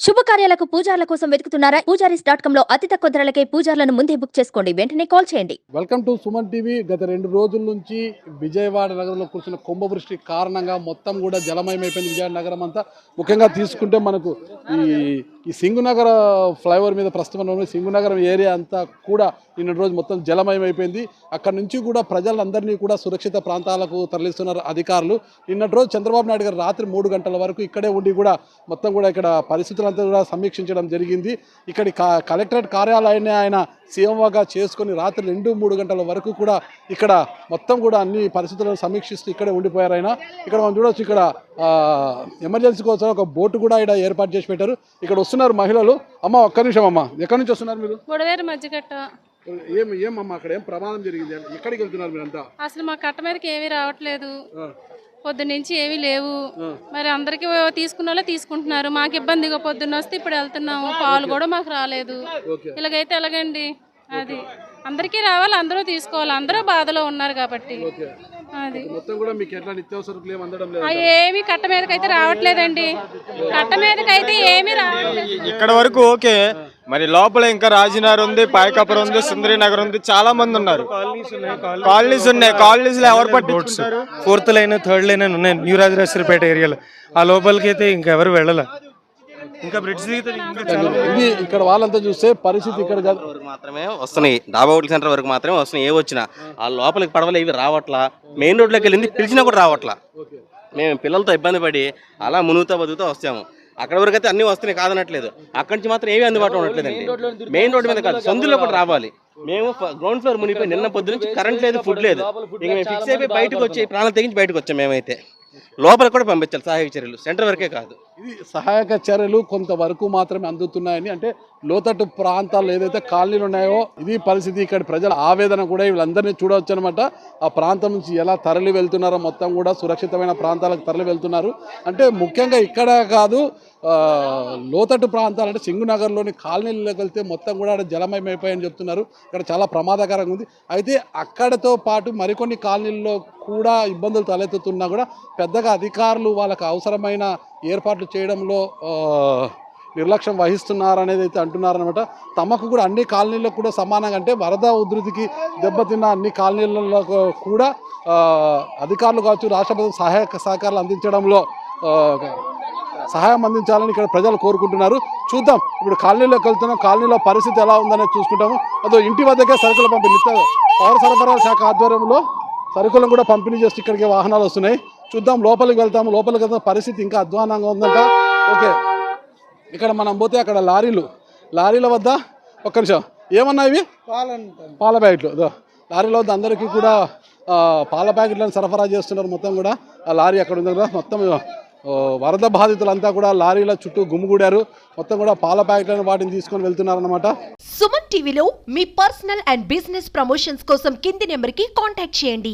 శుభకార్యాలకు పూజార్ల కోసం వెతుకుతున్నారా? పూజారీస్ డాట్ కామ్లో అతి తక్కువ ధరలకే పూజార్లను ముందే బుక్ చేసుకోండి. వెంటనే కాల్ చేయండి. Welcome to Suman TV. గత రెండు రోజుల నుంచి విజయవాడ నగరంలో కురిసిన కుంభవృష్టి కారణంగా మొత్తం కూడా జలమయమైపోయింది. విజయవాడ నగరం అంతా ముఖ్యంగా తీసుకుంటే మనకు ఈ ఈ సింగునగర ఫ్లైఓవర్ మీద ప్రస్తుతం సింగునగరం ఏరియా అంతా కూడా నిన్న రోజు మొత్తం జలమయమైపోయింది. అక్కడ నుంచి కూడా ప్రజలందరినీ కూడా సురక్షిత ప్రాంతాలకు తరలిస్తున్నారు అధికారులు. నిన్నటి రోజు చంద్రబాబు నాయుడు గారు రాత్రి మూడు గంటల వరకు ఇక్కడే ఉండి కూడా మొత్తం కూడా ఇక్కడ పరిస్థితులంతా కూడా సమీక్షించడం జరిగింది. ఇక్కడి కలెక్టరేట్ కార్యాలయాన్ని ఆయన సీఎంఓగా చేసుకొని రాత్రి రెండు మూడు గంటల వరకు కూడా ఇక్కడ మొత్తం కూడా అన్ని పరిస్థితులను సమీక్షిస్తూ ఇక్కడే ఉండిపోయారు ఆయన. ఇక్కడ మనం చూడొచ్చు ఇక్కడ ఎమర్జెన్సీ కోసం ఒక బోటు కూడా ఇక్కడ ఏర్పాటు చేసి పెట్టారు. ఇక్కడ వస్తున్నారు మహిళలు? అమ్మ ఒక్క నిమిషం అమ్మ. ఎక్కడి నుంచి వస్తున్నారు మీరు? బుడవేరు మధ్యకట్ట ఏం ఏం అమ్మ అక్కడ? ఏం ప్రమాదం జరిగింది? ఎక్కడికి వెళ్తున్నారు మీరంతా? అసలు మా కట్ట మీదకి ఏమీ రావట్లేదు. ఆ, పొద్దున్న నుంచి ఏమీ లేవు. మరి అందరికి తీసుకున్న వాళ్ళే తీసుకుంటున్నారు. మాకు ఇబ్బందిగా పొద్దున్న వస్తే ఇప్పుడు వెళ్తున్నాము. పాలు కూడా మాకు రాలేదు. ఇలాగైతే ఎలాగండి? అది. అందరికీ రావాలి అందరూ తీసుకోవాలి. అందరూ బాధలో ఉన్నారు కాబట్టి. మొత్తం కూడా మీకు ఎట్లా నిత్యావసరకులు ఏం అందడం లేదు ఆ ఏమీ కట్ట మీదకైతే రావట్లేదండి. కట్ట మీదకైతే ఏమీ రావట్లేదు ఇక్కడ వరకు ఓకే. మరి లోపల ఇంకా రాజీనగర్ ఉంది పాయకపురం ఉంది సుందరి నగర్ ఉంది చాలా మంది ఉన్నారు. కాలనీస్ ఉన్నాయి కాలనీస్లో ఎవరు పట్టించుకుంటారు? ఫోర్త్ లైన్ థర్డ్ లైన్ ఉన్నాయి న్యూ రాజరాజేశ్వరపేట ఏరియాలో ఆ లోపలికి అయితే ఇంకెవరు వెళ్ళాల. ఇంకా బ్రిడ్జ్ ఇది ఇక్కడ వాళ్ళంతా చూస్తే పరిస్థితి ఇక్కడ మాత్రమే వస్తున్నాయి. డాబా హోటల్ సెంటర్ వరకు మాత్రమే వస్తున్నాయి. ఏ వచ్చినా. ఆ లోపలికి పడవలు ఇవి రావట్లా. మెయిన్ రోడ్లోకి వెళ్ళింది పిలిచినా కూడా రావట్లా. మేము పిల్లలతో ఇబ్బంది పడి అలా మునుగుతా బతుకుతూ వస్తాము. అక్కడ వరకు అయితే అన్ని వస్తున్నాయి కాదనట్లేదు. అక్కడి నుంచి మాత్రం ఏమీ అందుబాటులో ఉండట్లేదండి. మెయిన్ రోడ్ మీద కాదు సందులో కూడా రావాలి. మేము గ్రౌండ్ ఫ్లోర్ మునిగిపోయి నిన్న పొద్దు నుంచి కరెంట్ లేదు ఫుడ్ లేదు. ఇక మేము ఫిక్స్ అయిపోయి బయటకు వచ్చి ప్రాణాలు తెగించి బయటకు వచ్చాం మేమైతే. లోపలికి కూడా పంపించాలి సహాయక చర్యలు. సెంటర్ వరకే కాదు. ఇది సహాయక చర్యలు కొంతవరకు మాత్రమే అందుతున్నాయని అంటే లోతట్టు ప్రాంతాల్లో ఏదైతే కాలనీలు ఉన్నాయో ఇది పరిస్థితి ఇక్కడ ప్రజల ఆవేదన కూడా వీళ్ళందరినీ చూడవచ్చు అనమాట ఆ ప్రాంతం నుంచి ఎలా తరలి వెళ్తున్నారో మొత్తం కూడా సురక్షితమైన ప్రాంతాలకు తరలి వెళ్తున్నారు. అంటే ముఖ్యంగా ఇక్కడ కాదు లోతట్టు ప్రాంతాలు అంటే సింగునగర్లోని కాలనీలకు వెళ్తే మొత్తం కూడా అక్కడ జలమయమైపోయాయని చెప్తున్నారు. ఇక్కడ చాలా ప్రమాదకరంగా ఉంది. అయితే అక్కడతో పాటు మరికొన్ని కాలనీల్లో కూడా ఇబ్బందులు తలెత్తుతున్నా కూడా పెద్దగా అధికారులు వాళ్ళకి అవసరమైన ఏర్పాట్లు చేయడంలో నిర్లక్ష్యం వహిస్తున్నారు అనేది అయితే అంటున్నారనమాట తమకు కూడా అన్ని కాలనీలకు కూడా సమానంగా అంటే వరద ఉధృతికి దెబ్బతిన్న అన్ని కాలనీలలో కూడా అధికారులు కావచ్చు రాష్ట్ర ప్రభుత్వం సహాయక సహకారాలు అందించడంలో సహాయం అందించాలని ఇక్కడ ప్రజలు కోరుకుంటున్నారు. చూద్దాం ఇప్పుడు కాలనీలోకి వెళ్తున్నాం కాలనీలో పరిస్థితి ఎలా ఉందనేది చూసుకుంటాము. అదో ఇంటి వద్దకే సరుకులు పంపిణీ పౌర సరఫరా శాఖ ఆధ్వర్యంలో సరుకులను కూడా పంపిణీ చేస్తూ ఇక్కడికి వాహనాలు వస్తున్నాయి. చూద్దాం లోపలికి వెళ్తాము లోపలికి వెళ్తాం పరిస్థితి ఇంకా అధ్వానంగా ఉందంట. ఓకే. ఇక్కడ మనం పోతే అక్కడ లారీలు. లారీల వద్ద ఒక్క నిమిషం. ఏమన్నా ఇవి? పాల ప్యాకెట్లు. లారీల వద్ద అందరికీ కూడా పాల ప్యాకెట్లను సరఫరా చేస్తున్నారు మొత్తం కూడా. ఆ లారీ అక్కడ ఉంది కదా మొత్తం వరద బాధితులంతా కూడా లారీల చుట్టూ గుమ్మిగూడారు మొత్తం కూడా పాల ప్యాకెట్లను వాటిని తీసుకొని వెళ్తున్నారన్నమాట. సుమన్ టీవీలో మీ పర్సనల్ అండ్ బిజినెస్ ప్రమోషన్స్ కోసం కింది నెంబర్కి కాంటాక్ట్ చేయండి.